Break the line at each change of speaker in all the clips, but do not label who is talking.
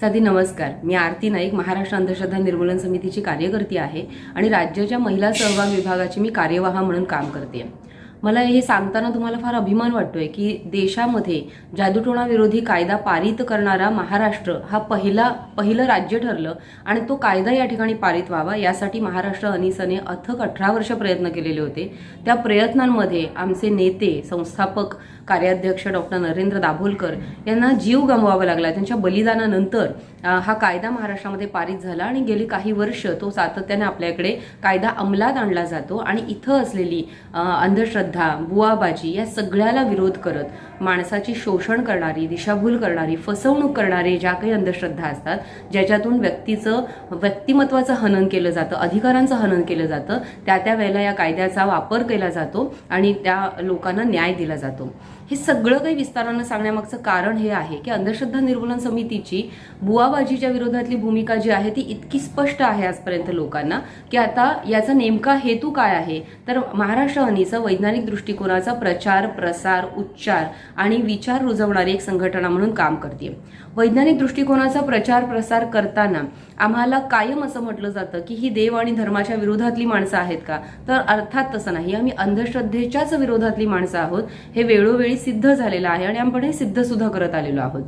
साधी नमस्कार. मी आरती नाईक महाराष्ट्र अंधश्रद्धा निर्मूलन समितीची कार्यकर्ती आहे आणि राज्याच्या महिला सहभाग विभागाची मी कार्यवाह म्हणून काम करते. मला हे सांगताना तुम्हाला फार अभिमान वाटतोय की देशामध्ये जादूटोणाविरोधी कायदा पारित करणारा महाराष्ट्र हा पहिला पहिलं राज्य ठरलं आणि तो कायदा या ठिकाणी पारित व्हावा यासाठी महाराष्ट्र अनिसने अथक अठरा वर्ष प्रयत्न केलेले होते. त्या प्रयत्नांमध्ये आमचे नेते संस्थापक कार्याध्यक्ष डॉक्टर नरेंद्र दाभोलकर यांना जीव गमवावा लागला. त्यांच्या बलिदानानंतर हा कायदा महाराष्ट्रामध्ये पारित झाला आणि गेली काही वर्ष तो सातत्याने आपल्याकडे कायदा अंमलात आणला जातो आणि इथं असलेली अंधश्रद्धा बुवाबाजी या सगळ्याला विरोध करत माणसाची शोषण करणारी दिशाभूल करणारी फसवणूक करणारी ज्या काही अंधश्रद्धा असतात ज्याच्यातून व्यक्तीचं व्यक्तिमत्वाचं हनन केलं जातं अधिकारांचं हनन केलं जातं त्या त्या वेळेला या कायद्याचा वापर केला जातो आणि त्या लोकांना न्याय दिला जातो. हे सगळं काही विस्तारानं सांगण्यामागचं कारण हे आहे की अंधश्रद्धा निर्मूलन समितीची बुवाबाजीच्या विरोधातली भूमिका जी आहे ती इतकी स्पष्ट आहे आजपर्यंत लोकांना की आता याचा नेमका हेतू काय आहे? तर महाराष्ट्र अनीचा वैज्ञानिक दृष्टिकोनाचा प्रचार प्रसार उच्चार आणि विचार रुजवणारी एक संघटना म्हणून काम करते वैज्ञानिक दृष्टिकोनाचा प्रचार प्रसार करताना आम्हाला कायम असं म्हटलं जातं की ही देव आणि धर्माच्या विरोधातली माणसं आहेत का? तर अर्थात तसं नाही. आम्ही अंधश्रद्धेच्याच विरोधातली माणसं आहोत. हे वेळोवेळी सिद्ध झालेलं आहे आणि आपण हे सिद्ध सुद्धा करत आलेलो आहोत.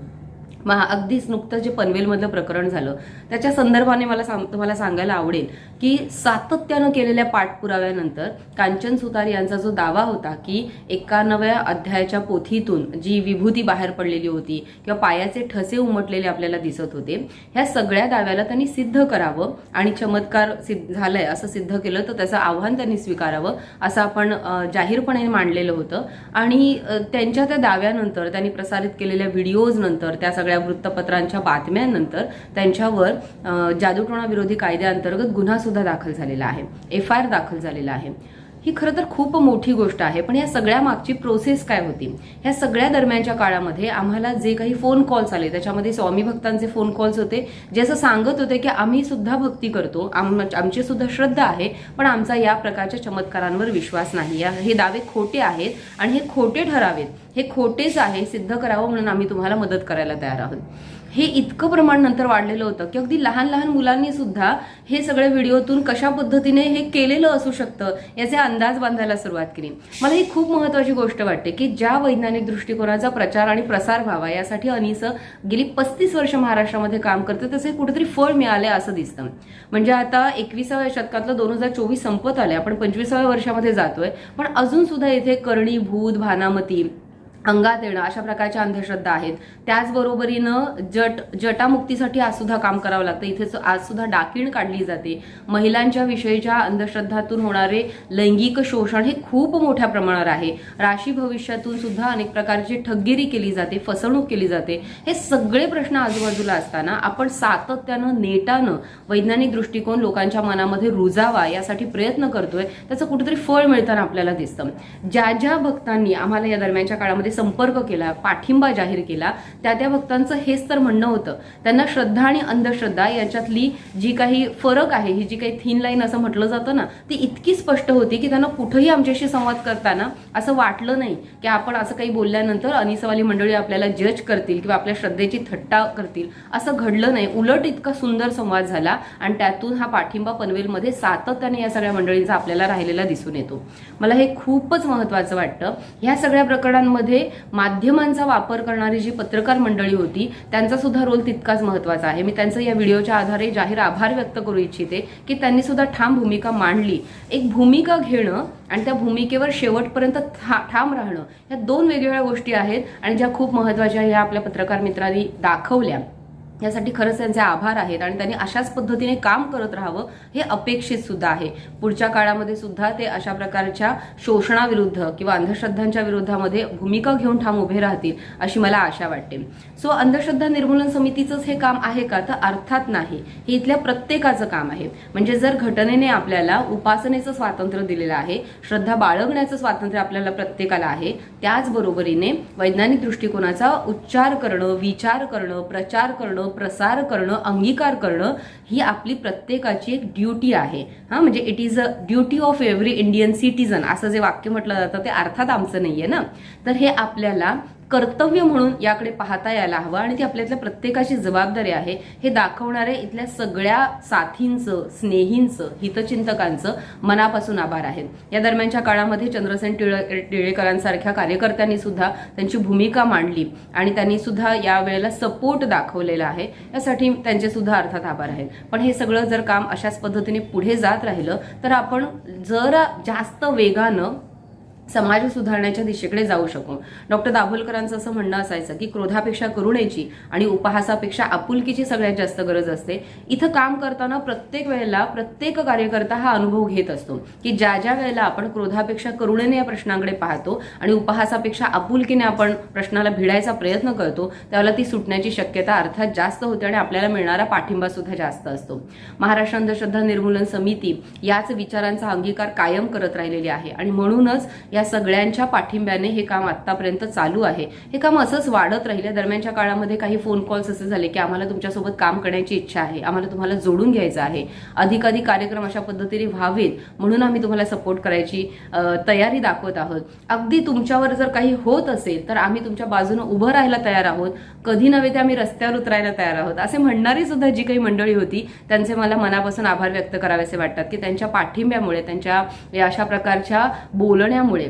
महा अगदीच नुकतं जे पनवेलमधलं प्रकरण झालं त्याच्या संदर्भाने मला सांग तुम्हाला सांगायला आवडेल की सातत्यानं केलेल्या पाठपुराव्यानंतर कांचन सुतार यांचा जो दावा होता की एकानव्या अध्यायाच्या पोथीतून जी विभूती बाहेर पडलेली होती किंवा पायाचे ठसे उमटलेले आपल्याला दिसत होते ह्या सगळ्या दाव्याला त्यांनी सिद्ध करावं आणि चमत्कार सिद्ध झालंय असं सिद्ध केलं तर त्याचं आव्हान त्यांनी स्वीकारावं असं आपण जाहीरपणे मांडलेलं होतं. आणि त्यांच्या त्या दाव्यानंतर त्यांनी प्रसारित केलेल्या व्हिडिओज नंतर त्या सगळ्या वृत्तपत्रांच्या बातम्यांनंतर त्यांच्यावर जादूटोणाविरोधी जादूटोणा विरोधी कायद्याअंतर्गत गुन्हा सुद्धा दाखल झालेला आहे. एफ आय आर दाखल झालेला आहे. ही खरं तर खूप मोठी गोष्ट आहे पण या सगळ्या मागची प्रोसेस काय होती? ह्या सगळ्या दरम्यानच्या काळामध्ये आम्हाला जे काही फोन कॉल्स आले त्याच्यामध्ये स्वामी भक्तांचे फोन कॉल्स होते जे असं सांगत होते की आम्ही सुद्धा भक्ती करतो आम- आमची सुद्धा श्रद्धा आहे पण आमचा या प्रकारच्या चमत्कारांवर विश्वास नाही. या- हे दावे खोटे आहेत आणि हे खोटे ठरावेत. हे खोटेच आहे सिद्ध करावं म्हणून आम्ही तुम्हाला मदत करायला तयार आहोत. हे इतकं प्रमाण नंतर वाढलेलं होतं की अगदी लहान लहान मुलांनी सुद्धा हे सगळे व्हिडिओतून कशा पद्धतीने हे केलेलं असू शकतं याचे अंदाज बांधायला सुरुवात केली. मला ही खूप महत्वाची गोष्ट वाटते की ज्या वैज्ञानिक दृष्टिकोनाचा प्रचार आणि प्रसार व्हावा यासाठी अनिस गेली पस्तीस वर्ष महाराष्ट्रामध्ये काम करते तसे कुठेतरी फळ मिळाले असं दिसतं. म्हणजे आता एकविसाव्या शतकातलं दोन हजार चोवीस संपत आले आपण पंचवीसाव्या वर्षामध्ये जातोय पण अजून सुद्धा इथे करणी भूत भानामती अंगात येणं अशा प्रकारच्या अंधश्रद्धा आहेत. त्याचबरोबरीनं जट जटामुक्तीसाठी आज सुद्धा काम करावं लागतं. इथे आज सुद्धा डाकीण काढली जाते. महिलांच्या विषयीच्या अंधश्रद्धातून होणारे लैंगिक शोषण हे खूप मोठ्या प्रमाणावर आहे. राशी भविष्यातून सुद्धा अनेक प्रकारची ठगगिरी केली जाते फसवणूक केली जाते. हे सगळे प्रश्न आजूबाजूला असताना आपण सातत्यानं नेटानं वैज्ञानिक दृष्टिकोन लोकांच्या मनामध्ये रुजावा यासाठी प्रयत्न करतोय. त्याचं कुठेतरी फळ मिळताना आपल्याला दिसतं. ज्या ज्या भक्तांनी आम्हाला या दरम्यानच्या काळामध्ये संपर्क केला पाठिंबा जाहीर केला त्या त्या भक्तांचं हेच तर म्हणणं होतं. त्यांना श्रद्धा आणि अंधश्रद्धा याच्यातली जी काही फरक आहे ही जी काही थिन लाईन असं म्हटलं जातं ना ती इतकी स्पष्ट होती की त्यांना कुठंही आमच्याशी संवाद करताना असं वाटलं नाही की आपण असं काही बोलल्यानंतर अनिसवाली मंडळी आपल्याला जज करतील किंवा आपल्या श्रद्धेची थट्टा करतील. असं घडलं नाही. उलट इतका सुंदर संवाद झाला आणि त्यातून हा पाठिंबा पनवेलमध्ये सातत्याने या सगळ्या मंडळींचा आपल्याला राहिलेला दिसून येतो. मला हे खूपच महत्वाचं वाटतं. ह्या सगळ्या प्रकरणांमध्ये माध्यमांचा वापर करणारी जी पत्रकार मंडळी होती त्यांचा सुद्धा रोल तितकाच महत्त्वाचा आहे. मी त्यांचं या व्हिडिओच्या आधारे जाहीर आभार व्यक्त करू इच्छिते की त्यांनी सुद्धा ठाम भूमिका मांडली. एक भूमिका घेणं आणि त्या भूमिकेवर शेवटपर्यंत ठा ठाम राहणं ह्या दोन वेगवेगळ्या गोष्टी आहेत आणि ज्या खूप महत्त्वाच्या ह्या आपल्या पत्रकार मित्रांनी दाखवल्या. यासाठी खरंच त्यांचे आभार आहेत आणि त्यांनी अशाच पद्धतीने काम करत राहावं हे अपेक्षित सुद्धा आहे. पुढच्या काळामध्ये सुद्धा ते अशा प्रकारच्या शोषणाविरुद्ध किंवा अंधश्रद्धांच्या विरोधामध्ये भूमिका घेऊन ठाम उभे राहतील अशी मला आशा वाटते. सो अंधश्रद्धा निर्मूलन समितीचंच हे काम आहे का? तर अर्थात नाही. हे इथल्या प्रत्येकाचं काम आहे. म्हणजे जर घटनेने आपल्याला उपासनेचं स्वातंत्र्य दिलेलं आहे श्रद्धा बाळगण्याचं स्वातंत्र्य आपल्याला प्रत्येकाला आहे त्याचबरोबरीने वैज्ञानिक दृष्टिकोनाचा उच्चार करणं विचार करणं प्रचार करणं प्रसार करणं अंगीकार करणं ही आपली प्रत्येकाची एक ड्युटी आहे. हां म्हणजे it is a duty of every Indian citizen असं जे वाक्य म्हटलं जातं ते अर्थात आमचं नाही आहे ना? तर हे आपल्याला कर्तव्य म्हणून याकडे पाहता यायला हवं आणि ती आपल्यातल्या प्रत्येकाची जबाबदारी आहे. हे दाखवणारे इथल्या सगळ्या साथींचं स्नेहींचं हितचिंतकांचं मनापासून आभार आहेत या दरम्यानच्या काळामध्ये चंद्रसेन टिळ टिळेकरांसारख्या कार्यकर्त्यांनी सुद्धा त्यांची भूमिका मांडली आणि त्यांनी सुद्धा यावेळेला सपोर्ट दाखवलेला आहे. यासाठी त्यांचे सुद्धा अर्थात आभार आहेत. पण हे सगळं जर काम अशाच पद्धतीने पुढे जात राहिलं तर आपण जरा जास्त वेगानं समाज सुधारण्याच्या दिशेकडे जाऊ शकू. डॉक्टर दाभोलकरांचं असं म्हणणं असायचं की क्रोधापेक्षा करुणेची आणि उपहासापेक्षा आपुलकीची सगळ्यात जास्त गरज असते. इथं काम करताना प्रत्येक वेळेला प्रत्येक कार्यकर्ता हा अनुभव घेत असतो की ज्या ज्या वेळेला आपण क्रोधापेक्षा करुणेने या प्रश्नाकडे पाहतो आणि उपहासापेक्षा आपुलकीने आपण प्रश्नाला भिडायचा प्रयत्न करतो त्यावेळेला ती सुटण्याची शक्यता अर्थात जास्त होते आणि आपल्याला मिळणारा पाठिंबा सुद्धा जास्त असतो. महाराष्ट्र अंधश्रद्धा निर्मूलन समिती याच विचारांचा अंगीकार कायम करत राहिलेली आहे आणि म्हणूनच या सगळ्यांच्या पाठिंब्याने हे काम आतापर्यंत चालू आहे. हे काम असंच वाढत राहिले दरम्यानच्या काळामध्ये काही फोन कॉल्स असे झाले की आम्हाला तुमच्यासोबत काम करण्याची इच्छा आहे. आम्हाला तुम्हाला जोडून घ्यायचं आहे. अधिकाधिक कार्यक्रम अशा पद्धतीने व्हावेत म्हणून आम्ही तुम्हाला सपोर्ट करायची तयारी दाखवत आहोत. अगदी तुमच्यावर जर काही होत असेल तर आम्ही तुमच्या बाजूने उभं राहायला तयार आहोत. कधी नव्हे ते आम्ही रस्त्यावर उतरायला तयार आहोत. असे म्हणणारी सुद्धा जी काही मंडळी होती त्यांचे मला मनापासून आभार व्यक्त करावेसे वाटतात की त्यांच्या पाठिंब्यामुळे त्यांच्या अशा प्रकारच्या बोलण्यामुळे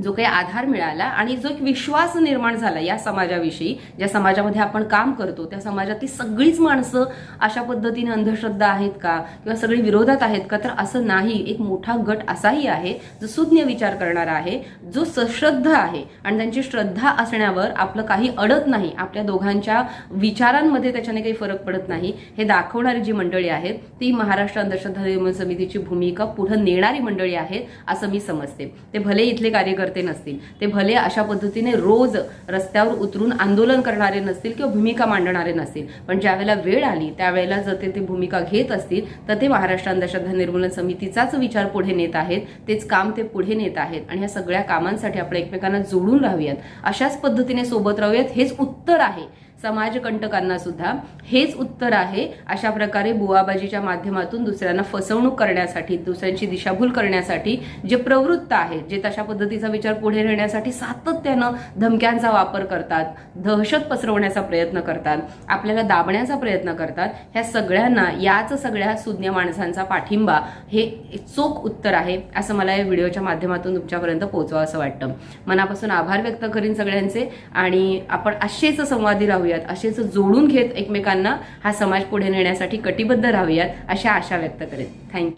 जो काही आधार मिळाला आणि जो एक विश्वास निर्माण झाला या समाजाविषयी ज्या समाजामध्ये आपण काम करतो त्या समाजातली सगळीच माणसं अशा पद्धतीने अंधश्रद्धा आहेत का किंवा सगळी विरोधात आहेत का? तर असं नाही. एक मोठा गट असाही आहे जो सुज्ञ विचार करणारा आहे जो सश्रद्ध आहे आणि त्यांची श्रद्धा असण्यावर आपलं काही अडत नाही. आपल्या दोघांच्या विचारांमध्ये त्याच्याने काही फरक पडत नाही. हे दाखवणारी जी मंडळी आहेत ती महाराष्ट्र अंधश्रद्धा निर्मूलन समितीची भूमिका पुढे नेणारी मंडळी आहेत असं मी समजते. ते भले इथले कार्यकर्ते नसतील. ते भले अशा पद्धतीने रोज रस्त्यावर उतरून आंदोलन करणारे नसतील किंवा भूमिका मांडणारे नसतील. पण ज्यावेळेला वेळ आली त्यावेळेला जर ते भूमिका घेत असतील तर ते महाराष्ट्र अंधश्रद्धा निर्मूलन समितीचाच विचार पुढे नेत आहेत. तेच काम ते पुढे नेत आहेत. आणि या सगळ्या कामांसाठी आपण एकमेकांना जोडून राहूयात. अशाच पद्धतीने सोबत राहूयात हेच उत्तर आहे. समाजकंटकांना सुद्धा हेच उत्तर आहे अशा प्रकारे बुवाबाजीच्या माध्यमातून दुसऱ्यांना फसवणूक करण्यासाठी दुसऱ्यांची दिशाभूल करण्यासाठी जे प्रवृत्त आहेत जे तशा पद्धतीचा विचार पुढे नेण्यासाठी सातत्यानं धमक्यांचा वापर करतात दहशत पसरवण्याचा प्रयत्न करतात आपल्याला दाबण्याचा प्रयत्न करतात ह्या सगळ्यांना याच सगळ्या सुज्ञ माणसांचा पाठिंबा हे चोख उत्तर आहे असं मला या व्हिडिओच्या माध्यमातून तुमच्यापर्यंत पोहोचवा असं वाटतं. मनापासून आभार व्यक्त करीन सगळ्यांचे आणि आपण असेच संवादी राहूया. राहूयात असेच जोडून घेत एकमेकांना हा समाज पुढे नेण्यासाठी कटिबद्ध राहूयात अशा आशा व्यक्त करेन. थँक्यू